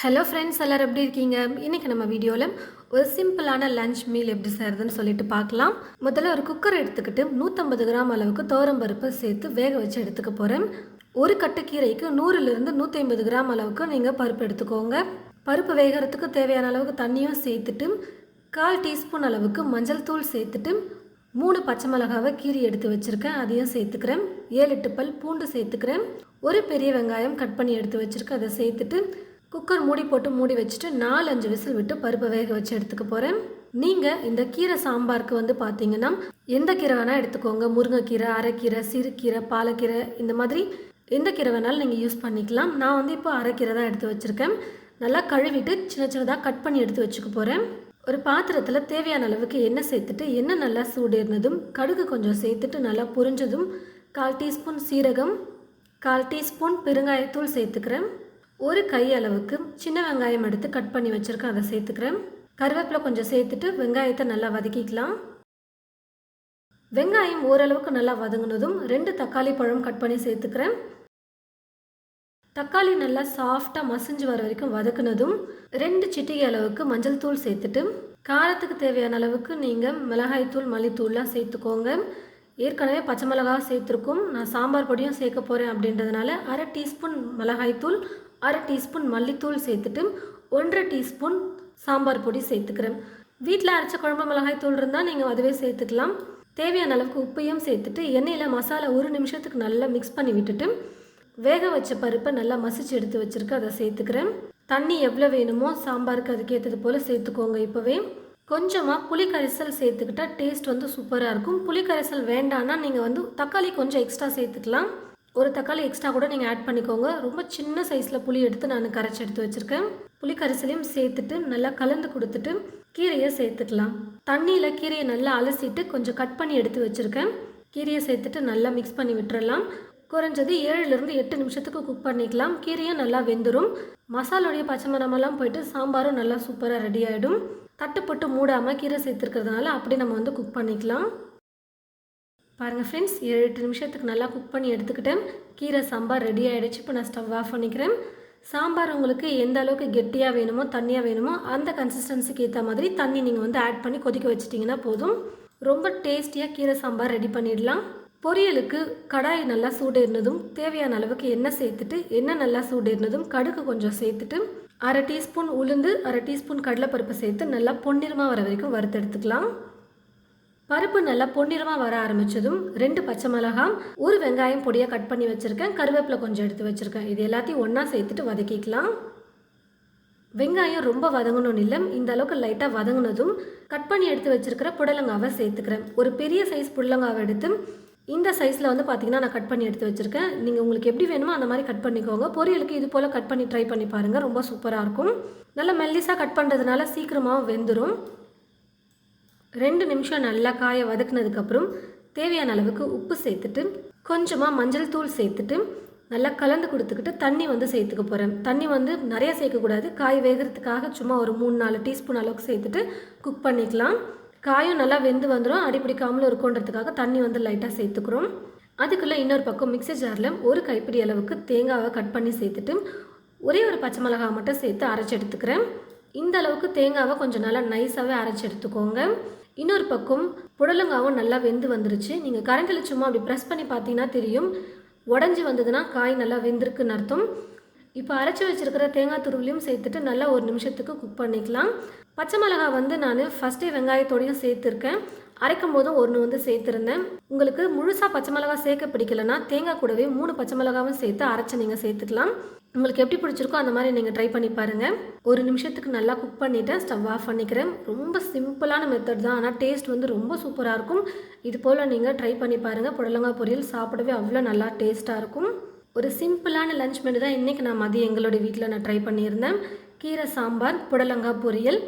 Hello friends எல்லோரும் எப்படி இருக்கீங்க? இன்றைக்கி நம்ம வீடியோவில் ஒரு சிம்பிளான லஞ்ச் மீல் எப்படி செய்கிறதுன்னு சொல்லிட்டு பார்க்கலாம். முதல்ல ஒரு குக்கர் எடுத்துக்கிட்டு நூற்றம்பது கிராம் அளவுக்கு தோரம்பருப்பை சேர்த்து வேக வச்சு எடுத்துக்க போகிறேன் ஒரு கட்டுக்கீரைக்கு நூறுலேருந்து நூற்றி ஐம்பது கிராம் அளவுக்கு நீங்கள் பருப்பு எடுத்துக்கோங்க. பருப்பு வேகிறதுக்கு தேவையான அளவுக்கு தண்ணியும் சேர்த்துட்டு கால் டீஸ்பூன் அளவுக்கு மஞ்சள் தூள் சேர்த்துட்டு மூணு பச்சை மிளகாவை கீரி எடுத்து வச்சுருக்கேன். அதையும் சேர்த்துக்கிறேன். ஏழு எட்டு பல் பூண்டு சேர்த்துக்கிறேன். ஒரு பெரிய வெங்காயம் கட் பண்ணி எடுத்து வச்சுருக்கேன். அதை சேர்த்துட்டு குக்கர் மூடி போட்டு மூடி வச்சுட்டு நாலு அஞ்சு விசில் விட்டு பருப்பை வேக வச்சு எடுத்துக்க போகிறேன் நீங்கள் இந்த கீரை சாம்பாருக்கு வந்து பார்த்தீங்கன்னா எந்த கீரை வேணால் எடுத்துக்கோங்க. முருங்கைக்கீரை அரைக்கீரை சிறுக்கீரை பாலக்கீரை இந்த மாதிரி எந்த கீரை வேணாலும் நீங்கள் யூஸ் பண்ணிக்கலாம். நான் வந்து இப்போ அரைக்கீரை தான் எடுத்து வச்சுருக்கேன். நல்லா கழுவிட்டு சின்ன சின்னதாக கட் பண்ணி எடுத்து வச்சுக்க போகிறேன் ஒரு பாத்திரத்தில் தேவையான அளவுக்கு எண்ணெய் சேர்த்துட்டு எண்ணெய் நல்லா சூடேறினதும் கடுகு கொஞ்சம் சேர்த்துட்டு நல்லா புரிஞ்சதும் கால் டீஸ்பூன் சீரகம் கால் டீஸ்பூன் பெருங்காயத்தூள் சேர்த்துக்கிறேன். ஒரு கை அளவுக்கு சின்ன வெங்காயம் எடுத்து கட் பண்ணி வச்சுருக்கேன். அதை சேர்த்துக்கிறேன். கருவேப்பிலை கொஞ்சம் சேர்த்துட்டு வெங்காயத்தை நல்லா வதக்கிக்கலாம். வெங்காயம் ஓரளவுக்கு நல்லா வதங்கினதும் ரெண்டு தக்காளி பழம் கட் பண்ணி சேர்த்துக்கிறேன். தக்காளி நல்லா சாஃப்டாக மசிஞ்சு வர வரைக்கும் வதக்குனதும் ரெண்டு சிட்டிகை அளவுக்கு மஞ்சள் தூள் சேர்த்துட்டு காரத்துக்கு தேவையான அளவுக்கு நீங்கள் மிளகாய்த்தூள் மல்லித்தூள்லாம் சேர்த்துக்கோங்க. ஏற்கனவே பச்சை மிளகா சேர்த்துருக்கோம். நான் சாம்பார் பொடியும் சேர்க்க போகிறேன் அப்படின்றதுனால அரை டீஸ்பூன் மிளகாய்த்தூள் அரை டீஸ்பூன் மல்லித்தூள் சேர்த்துட்டு ஒன்றரை டீஸ்பூன் சாம்பார் பொடி சேர்த்துக்கிறேன். வீட்டில் அரைச்ச குழம்பு மிளகாய் தூள் இருந்தால் நீங்கள் அதுவே சேர்த்துக்கலாம். தேவையான அளவுக்கு உப்பையும் சேர்த்துட்டு எண்ணெயில் மசாலா ஒரு நிமிஷத்துக்கு நல்லா மிக்ஸ் பண்ணி விட்டுட்டு வேக வச்ச பருப்பை நல்லா மசிச்சு எடுத்து வச்சுருக்கு அதை சேர்த்துக்கிறேன். தண்ணி எவ்வளோ வேணுமோ சாம்பாருக்கு அதுக்கேற்றது போல் சேர்த்துக்கோங்க இப்போவே. கொஞ்சமாக புளி கரைசல் சேர்த்துக்கிட்டா டேஸ்ட் வந்து சூப்பராக இருக்கும். புளி கரைசல் வேண்டான்னா நீங்கள் வந்து தக்காளி கொஞ்சம் எக்ஸ்ட்ரா சேர்த்துக்கலாம். ஒரு தக்காளி எக்ஸ்ட்ரா கூட நீங்கள் ஆட் பண்ணிக்கோங்க. ரொம்ப சின்ன சைஸில் புளி எடுத்து நான் கரைச்சி எடுத்து வச்சுருக்கேன். புளி கரைசலையும் சேர்த்துட்டு நல்லா கலந்து கொடுத்துட்டு கீரையை சேர்த்துக்கலாம். தண்ணியில் கீரையை நல்லா அலசிட்டு கொஞ்சம் கட் பண்ணி எடுத்து வச்சுருக்கேன். கீரையை சேர்த்துட்டு நல்லா மிக்ஸ் பண்ணி விட்டுறலாம். குறைஞ்சது ஏழுலேருந்து எட்டு நிமிஷத்துக்கு குக் பண்ணிக்கலாம். கீரையும் நல்லா வெந்துடும் மசாலோடைய பச்சை மரமெல்லாம் போயிட்டு சாம்பாரும் நல்லா சூப்பராக ரெடி ஆகிடும் தட்டுப்பட்டு மூடாமல் கீரை சேர்த்துருக்கிறதுனால அப்படி நம்ம வந்து குக் பண்ணிக்கலாம். பாருங்கள் ஃப்ரெண்ட்ஸ் ஏழு எட்டு நிமிஷத்துக்கு நல்லா குக் பண்ணி எடுத்துக்கிட்டேன். கீரை சாம்பார் ரெடி ஆகிடுச்சு இப்போ நான் ஸ்டவ் ஆஃப் பண்ணிக்கிறேன். சாம்பார் உங்களுக்கு எந்த அளவுக்கு கெட்டியாக வேணுமோ தண்ணியாக வேணுமோ அந்த கன்சிஸ்டன்சிக்கு ஏற்ற மாதிரி தண்ணி நீங்கள் வந்து ஆட் பண்ணி கொதிக்க வச்சிட்டிங்கன்னா போதும். ரொம்ப டேஸ்டியாக கீரை சாம்பார் ரெடி பண்ணிடலாம். பொரியலுக்கு கடாய் நல்லா சூடேறினதும் தேவையான அளவுக்கு எண்ணெய் சேர்த்துட்டு எண்ணெய் நல்லா சூடேறினதும் கடுகு கொஞ்சம் சேர்த்துட்டு அரை டீஸ்பூன் உளுந்து அரை டீஸ்பூன் கடலைப்பருப்பு சேர்த்து நல்லா பொன்னிறமாக வர வரைக்கும் வறுத்தெடுத்துக்கலாம். பருப்பு நல்லா பொன்னிறமாக வர ஆரம்பித்ததும் ரெண்டு பச்சை மிளகாய் ஒரு வெங்காயம் பொடியாக கட் பண்ணி வச்சுருக்கேன். கருவேப்பிலை கொஞ்சம் எடுத்து வச்சுருக்கேன். இது எல்லாத்தையும் ஒன்றா சேர்த்துட்டு வதக்கிக்கலாம். வெங்காயம் ரொம்ப வதங்கணும்னு இல்லை. இந்த அளவுக்கு லைட்டாக வதங்கினதும் கட் பண்ணி எடுத்து வச்சுருக்கிற புடலங்காவை சேர்த்துக்கிறேன். ஒரு பெரிய சைஸ் புடலங்காவை எடுத்து இந்த சைஸில் வந்து பார்த்திங்கன்னா நான் கட் பண்ணி எடுத்து வச்சுருக்கேன். நீங்கள் உங்களுக்கு எப்படி வேணுமோ அந்த மாதிரி கட் பண்ணிக்கோங்க. பொரியலுக்கு இது போல் கட் பண்ணி ட்ரை பண்ணி பாருங்கள் ரொம்ப சூப்பராக இருக்கும். நல்லா மெல்லிஸாக கட் பண்ணுறதுனால சீக்கிரமாக வெந்துடும் ரெண்டு நிமிஷம் நல்லா காய வதக்குனதுக்கப்புறம் தேவையான அளவுக்கு உப்பு சேர்த்துட்டு கொஞ்சமாக மஞ்சள் தூள் சேர்த்துட்டு நல்லா கலந்து கொடுத்துக்கிட்டு தண்ணி வந்து சேர்த்துக்க போகிறேன் தண்ணி வந்து நிறைய சேர்க்கக்கூடாது. காய் வேகிறதுக்காக சும்மா ஒரு மூணு நாலு டீஸ்பூன் அளவுக்கு சேர்த்துட்டு குக் பண்ணிக்கலாம். காயும் நல்லா வெந்து வந்துடும் அடிப்பிடிக்காமல் இருக்குன்றதுக்காக தண்ணி வந்து லைட்டாக சேர்த்துக்கிறோம். அதுக்குள்ளே இன்னொரு பக்கம் மிக்சர் ஜாரில் ஒரு கைப்பிடி அளவுக்கு தேங்காவை கட் பண்ணி சேர்த்துட்டு ஒரே ஒரு பச்சை மிளகாய் மட்டும் சேர்த்து அரைச்சி எடுத்துக்கிறேன். இந்த அளவுக்கு தேங்காவை கொஞ்சம் நல்லா நைஸாகவே அரைச்சி எடுத்துக்கோங்க. இன்னொரு பக்கம் புடலங்காவும் நல்லா வெந்து வந்துருச்சு. நீங்கள் கரண்டில் சும்மா அப்படி ப்ரெஸ் பண்ணி பார்த்தீங்கன்னா தெரியும். உடஞ்சி வந்ததுன்னா காய் நல்லா வெந்திருக்குன்னு அர்த்தம். இப்போ அரைச்சி வச்சுருக்கிற தேங்காய் துருவிலையும் சேர்த்துட்டு நல்லா ஒரு நிமிஷத்துக்கு குக் பண்ணிக்கலாம். பச்சை மிளகா வந்து நான் ஃபஸ்ட்டே வெங்காயத்தோடையும் சேர்த்துருக்கேன். அரைக்கும் போதும் ஒன்று வந்து சேர்த்துருந்தேன். உங்களுக்கு முழுசாக பச்சை மிளகா சேர்க்க பிடிக்கலன்னா தேங்காய் கூடவே மூணு பச்சை மிளகாவும் சேர்த்து அரைச்சி நீங்கள் சேர்த்துக்கலாம். உங்களுக்கு எப்படி பிடிச்சிருக்கோ அந்த மாதிரி நீங்கள் ட்ரை பண்ணி பாருங்கள் ஒரு நிமிஷத்துக்கு நல்லா குக் பண்ணிவிட்டேன் ஸ்டவ் ஆஃப் பண்ணிக்கிறேன். ரொம்ப சிம்பிளான மெத்தட் தான். ஆனால் டேஸ்ட் வந்து ரொம்ப சூப்பராக இருக்கும். இது போல் நீங்கள் ட்ரை பண்ணி பாருங்கள் புடலங்காய் பொரியல் சாப்பிடவே அவ்வளோ நல்லா டேஸ்ட்டாக இருக்கும். ஒரு சிம்பிளான லஞ்ச் மெனு தான் இன்றைக்கி நான் மதியம் எங்களோட வீட்டில் நான் ட்ரை பண்ணியிருந்தேன். கீரை சாம்பார் புடலங்காய் பொரியல்.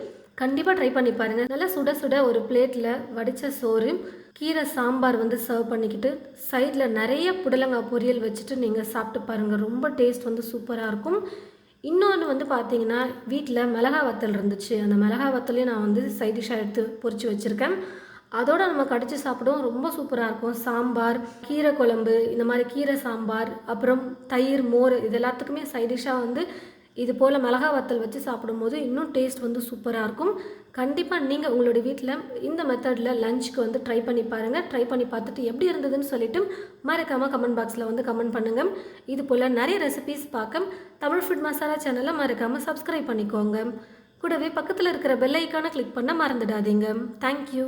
கண்டிப்பாக ட்ரை பண்ணி பாருங்கள் நல்லா சுட சுட ஒரு பிளேட்டில் வடித்த சோறு கீரை சாம்பார் வந்து சர்வ் பண்ணிக்கிட்டு சைடில் நிறைய புடலங்காய் பொரியல் வச்சுட்டு நீங்கள் சாப்பிட்டு பாருங்கள் ரொம்ப டேஸ்ட் வந்து சூப்பராக இருக்கும். இன்னொன்று வந்து பார்த்தீங்கன்னா வீட்டில் மிளகா வத்தல் இருந்துச்சு. அந்த மிளகா வத்தலையும் நான் வந்து சைட் டிஷ்ஷாக எடுத்து பொறிச்சு வச்சுருக்கேன். அதோடு நம்ம கடிச்சு சாப்பிடுவோம். ரொம்ப சூப்பராக இருக்கும். சாம்பார் கீரை குழம்பு இந்த மாதிரி கீரை சாம்பார் அப்புறம் தயிர் மோர் இது எல்லாத்துக்குமே சைடிஷாக வந்து இது போல் மிளகா வத்தல் வச்சு சாப்பிடும்போது இன்னும் டேஸ்ட் வந்து சூப்பராக இருக்கும். கண்டிப்பாக நீங்கள் உங்களுடைய வீட்டில் இந்த மெத்தடில் லஞ்சுக்கு வந்து ட்ரை பண்ணி பாருங்கள் ட்ரை பண்ணி பார்த்துட்டு எப்படி இருந்ததுன்னு சொல்லிட்டு மறக்காமல் கமெண்ட் பாக்ஸில் வந்து கமெண்ட் பண்ணுங்கள் இது போல் நிறைய ரெசிபீஸ் பார்க்க தமிழ் ஃபுட் மசாலா சேனலை மறக்காமல் சப்ஸ்கிரைப் பண்ணிக்கோங்க. கூடவே பக்கத்தில் இருக்கிற பெல் ஐக்கானை கிளிக் பண்ண மறந்துடாதீங்க. தேங்க்யூ